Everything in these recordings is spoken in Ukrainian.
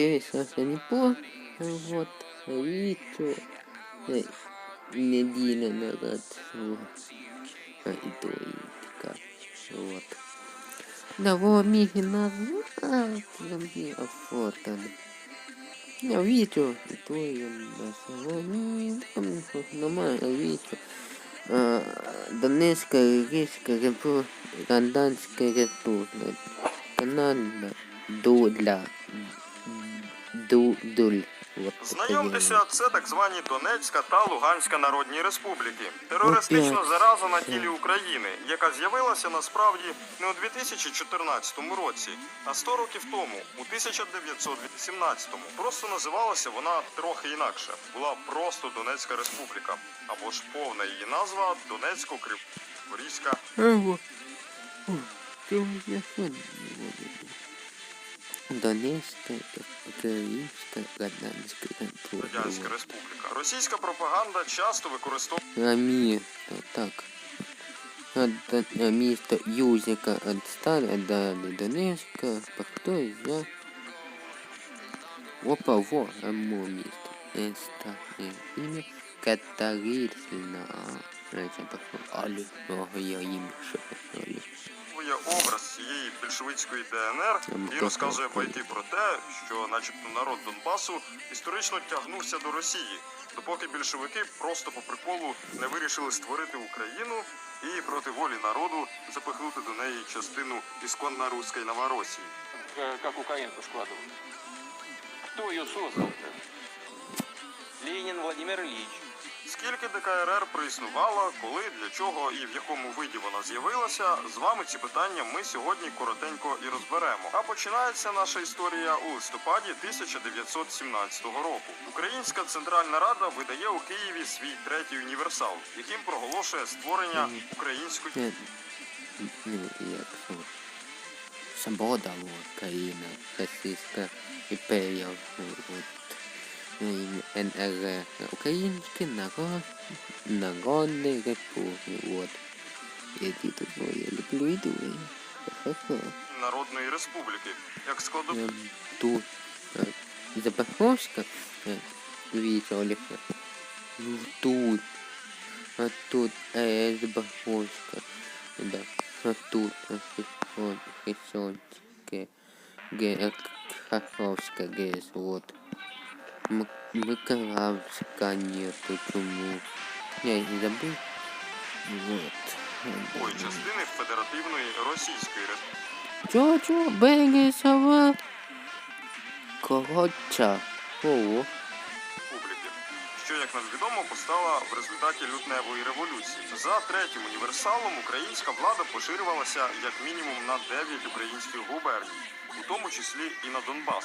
перестался не по вот видео э, неделю назад вот. А, и то и така вот. Во миги назад зомби офотали. Я видео, и то я на нормально видео. А, Донецкая, Рижская Ганданская Республика, Канада, Дуля, Ду, Дуль. Вот Знайомтеся, це так звані Донецька та Луганська Народні Республіки. Терористична Опять. зараза на тілі України, яка з'явилася насправді не у 2014 році, а 100 років тому, у 1918-му. Просто називалася вона трохи інакше. Була просто Донецька Республіка, або ж повна її назва Донецько-Криворізька Ого. Сон Донецкая, Украинская, Ганданская Радянська Республіка. Російська пропаганда часто використовує А место, так. Место Юзика отстали, отдали Донецка, по кто я? Опа, во, оно место. Это имя Катарина. Пошел. Али, ого, я имя что Али. образ цієї більшовицької ДНР і розказує байки про те, що, начебто, народ Донбасу історично тягнувся до Росії, допоки більшовики просто по приколу не вирішили створити Україну і проти волі народу запихнути до неї частину ісконно руської Новоросії. Э, как украинку складывают. Кто ее создал-то? Владимир Ильич. Скільки ДКРР проіснувала, коли, для чого і в якому виді вона з'явилася, з вами ці питання ми сьогодні коротенько і розберемо. А починається наша історія у листопаді 1917 року. Українська Центральна Рада видає у Києві свій третій універсал, яким проголошує створення української? Свобода, Україна, Російська імперія, НР, Український народ, народний республіки, от. Які тут я люблю і думаю. Ха-ха. Народної Республіки, як складу Ем, Тут е, Запорожська, е, видите, Олег, ну тут, а тут э, Запорожська, да, а тут а, Херсон, Херсонське, Ге, Харьковська, ГЕС, вот. М- Миколаївська нету, тому я і забыл, вот. ой, частини Федеративної Російської Республіки. Чо, чо, Бегесова? Коротша. Ого. Що, як нам відомо, постала в результаті лютневої революції. За третім універсалом українська влада поширювалася як мінімум на 9 українських губерній, у тому числі і на Донбас.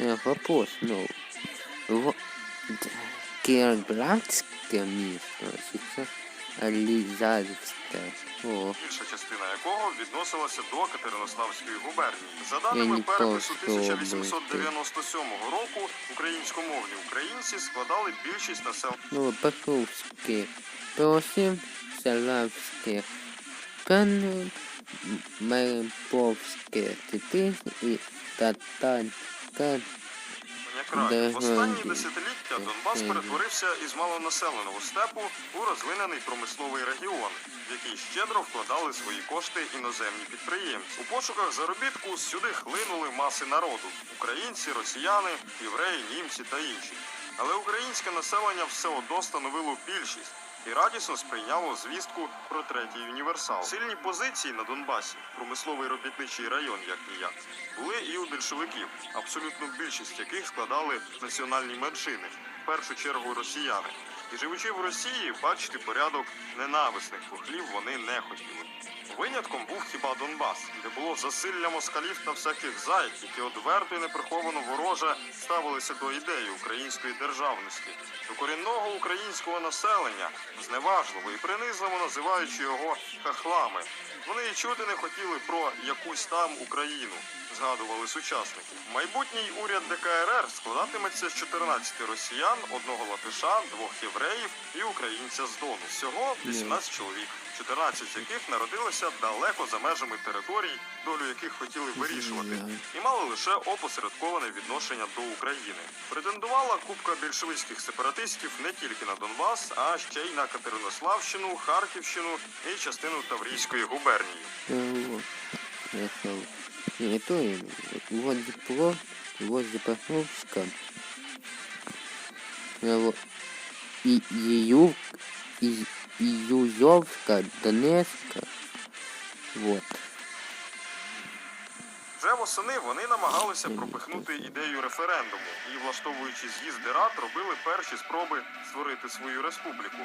Е, Вопрос, ну. Д- місто. О, Більша частина якого відносилася до Катеринославської губернії. За даними перепису 1897 року, українськомовні українці складали більшість населення. ну, Баховське. Просим, Салавське. Пан Меремповське. Тепер і Татанська. Краю. В останні десятиліття Донбас перетворився із малонаселеного степу у розвинений промисловий регіон, в який щедро вкладали свої кошти іноземні підприємці. У пошуках заробітку сюди хлинули маси народу: українці, росіяни, євреї, німці та інші. Але українське населення все одно становило більшість. І радісно сприйняло звістку про третій універсал. Сильні позиції на Донбасі, промисловий робітничий район, як ніяк, були і у більшовиків, абсолютну більшість яких складали національні меншини, в першу чергу росіяни. І живучи в Росії, бачити порядок ненависних похлів вони не хотіли. Винятком був хіба Донбас, де було засилля москалів та всяких зайк, які одверто і неприховано вороже ставилися до ідеї української державності, до корінного українського населення, зневажливо і принизливо називаючи його хахлами. Вони і чути не хотіли про якусь там Україну. Згадували сучасники. Майбутній уряд ДКРР складатиметься з 14 росіян, одного латиша, двох євреїв і українця з Дону. Всього 18 чоловік, 14 з яких народилися далеко за межами територій, долю яких хотіли вирішувати, і мали лише опосередковане відношення до України. Претендувала купка більшовицьких сепаратистів не тільки на Донбас, а ще й на Катеринославщину, Харківщину і частину Таврійської губернії. Э, Вот. То вот Днепро, вот Запорожска. А вот И Ию, и Юзовска, Донецка. Вот. Вже восени вони намагалися пропихнути ідею референдуму і, влаштовуючи з'їзди рад, робили перші спроби створити свою республіку.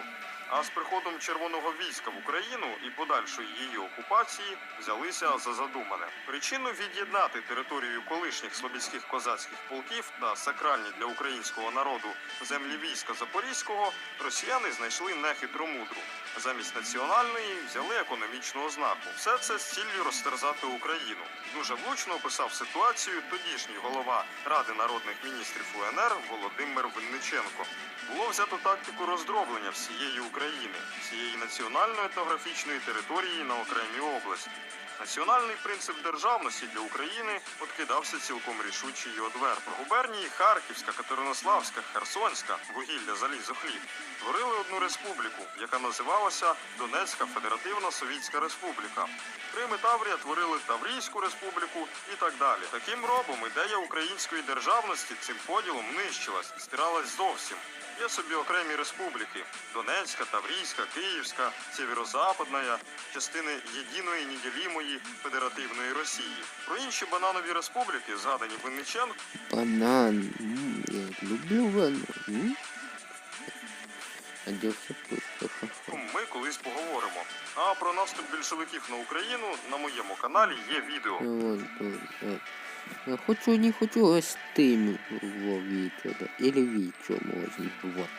А з приходом червоного війська в Україну і подальшої її окупації взялися за задумане. Причину від'єднати територію колишніх слобідських козацьких полків та сакральні для українського народу землі війська Запорізького росіяни знайшли нехитромудру. Замість національної взяли економічну ознаку. Все це з ціллю розтерзати Україну. Дуже влучно описав ситуацію тодішній голова Ради народних міністрів УНР Володимир Винниченко. Було взято тактику роздроблення всієї України, всієї національної етнографічної території на окремі області. Національний принцип державності для України откидався цілком рішуче і одверто. Губернії Харківська, Катеринославська, Херсонська, вугілля, залізо, хліб створили одну республіку, яка називалася Донецька Федеративна Совітська Республіка. Крим і Таврія творили Таврійську республіку і так далі. Таким робом ідея української державності цим поділом нищилась, стиралась зовсім. Є собі окремі республіки: Донецька, Таврійська, Київська, Сєвєро-Западна, частини єдиної неділімої федеративної Росії. Про інші бананові республіки, згадані Винниченко, Банан. М, я люблю банан. М? Ми колись поговоримо. А про наступ більшовиків на Україну на моєму каналі є відео. Я хочу, не хочу, а стыну во видео, да. Или видео можно, вот.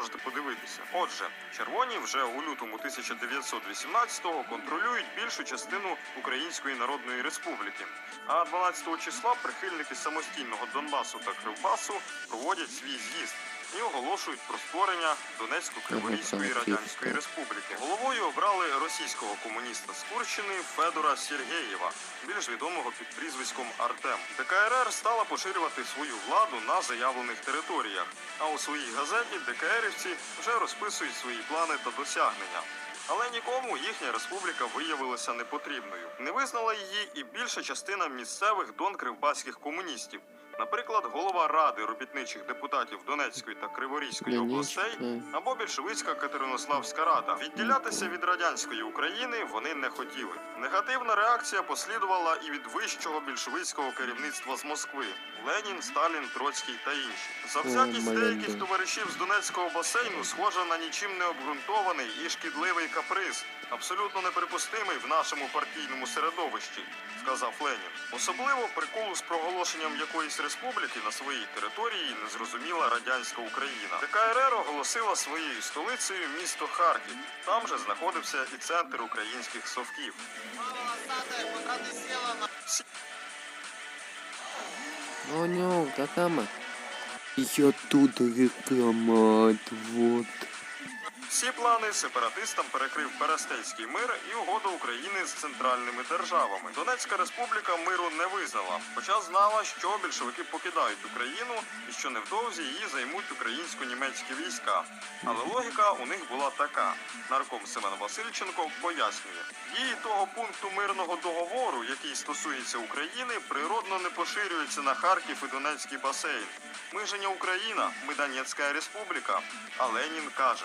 Можете подивитися. Отже, червоні вже у лютому 1918-го контролюють більшу частину Української Народної Республіки. А 12 числа прихильники самостійного Донбасу та Кривбасу проводять свій з'їзд і оголошують про створення Донецько-Криворізької радянської республіки. Головою обрали російського комуніста з Курщини Федора Сергєєва, більш відомого під прізвиськом Артем. ДКРР стала поширювати свою владу на заявлених територіях. А у своїй газеті ДКРівці вже розписують свої плани та досягнення. Але нікому їхня республіка виявилася непотрібною. Не визнала її і більша частина місцевих донкривбаських комуністів. Наприклад, голова ради робітничих депутатів Донецької та Криворізької областей або більшовицька Катеринославська рада. Відділятися від радянської України вони не хотіли. Негативна реакція послідувала і від вищого більшовицького керівництва з Москви: Ленін, Сталін, Троцький та інші. Завзятість деяких товаришів з Донецького басейну схожа на нічим не обґрунтований і шкідливий каприз, абсолютно неприпустимий в нашому партійному середовищі, сказав Ленін. Особливо приколу з проголошенням якоїсь республіки на своїй території незрозуміла радянська Україна. ДКРР оголосила своєю столицею місто Харків. Там же знаходився і центр українських совків. О, ну, реклама. Я тут реклама, вот. Всі плани сепаратистам перекрив Берестейський мир і угода України з центральними державами. Донецька республіка миру не визнала, хоча знала, що більшовики покидають Україну і що невдовзі її займуть українсько-німецькі війська. Але логіка у них була така: нарком Семен Васильченко пояснює, дії того пункту мирного договору, який стосується України, природно не поширюються на Харків і Донецький басейн. Ми же не Україна, ми Донецька республіка. А Ленін каже: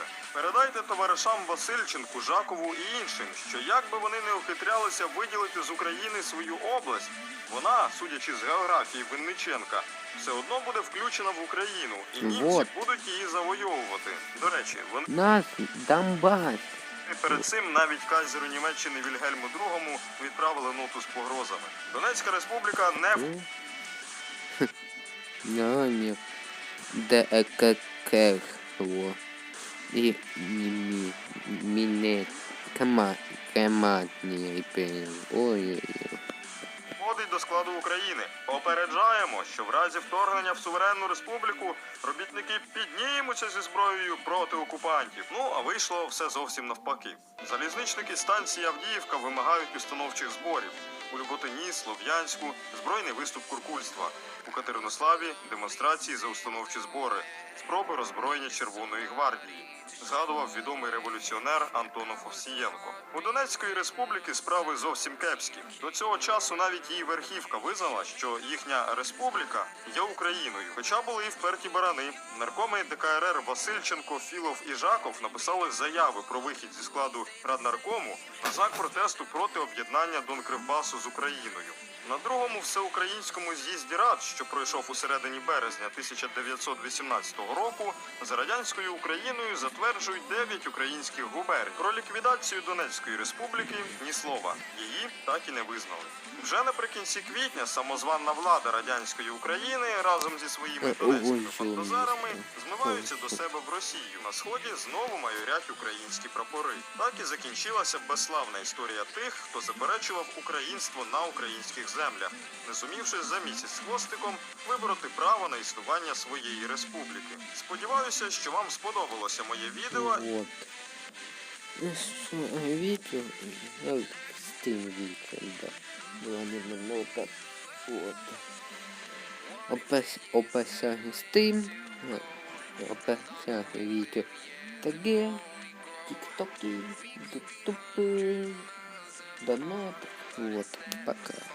передайте товаришам Васильченку, Жакову і іншим, що як би вони не ухитрялися виділити з України свою область, вона, судячи з географії Винниченка, все одно буде включена в Україну, і німці Вот. будуть її завойовувати. До речі, вони Нас, Донбасс. перед цим навіть кайзеру Німеччини Вільгельму II відправили ноту з погрозами. Донецька республіка не Ну. Да, нет. Да, э, как, как его. И до складу України. Попереджаємо, що в разі вторгнення в суверенну республіку робітники піднімуться зі зброєю проти окупантів. Ну а вийшло все зовсім навпаки. Залізничники станції Авдіївка вимагають установчих зборів. У Люботині, Слов'янську збройний виступ куркульства. У Катеринославі демонстрації за установчі збори, спроби роззброєння Червоної гвардії. Згадував відомий революціонер Антонов Овсієнко. У Донецької республіки справи зовсім кепські. До цього часу навіть її верхівка визнала, що їхня республіка є Україною. Хоча були і вперті барани. Наркоми ДКРР Васильченко, Філов і Жаков написали заяви про вихід зі складу Раднаркому на знак протесту проти об'єднання Донкривбасу з Україною. На другому всеукраїнському з'їзді рад, що пройшов у середині березня 1918 року, за радянською Україною затверджують 9 українських губерній. Про ліквідацію Донецької республіки ні слова. Її так і не визнали. Вже наприкінці квітня самозванна влада радянської України разом зі своїми Е, донецькими ой, фантазарами змиваються до себе в Росію. На сході знову майорять українські прапори. Так і закінчилася безславна історія тих, хто заперечував українство на українських землях, не зумівши за місяць хвостиком вибороти право на існування своєї республіки. Сподіваюся, що вам сподобалося моє відео. Вот. Видео? Ну, Steam видео, да. Было немного вот. Опис, описание Steam. ну, Описание видео. Таги. Тиктоки. Ютубы. Донат. Вот. Пока.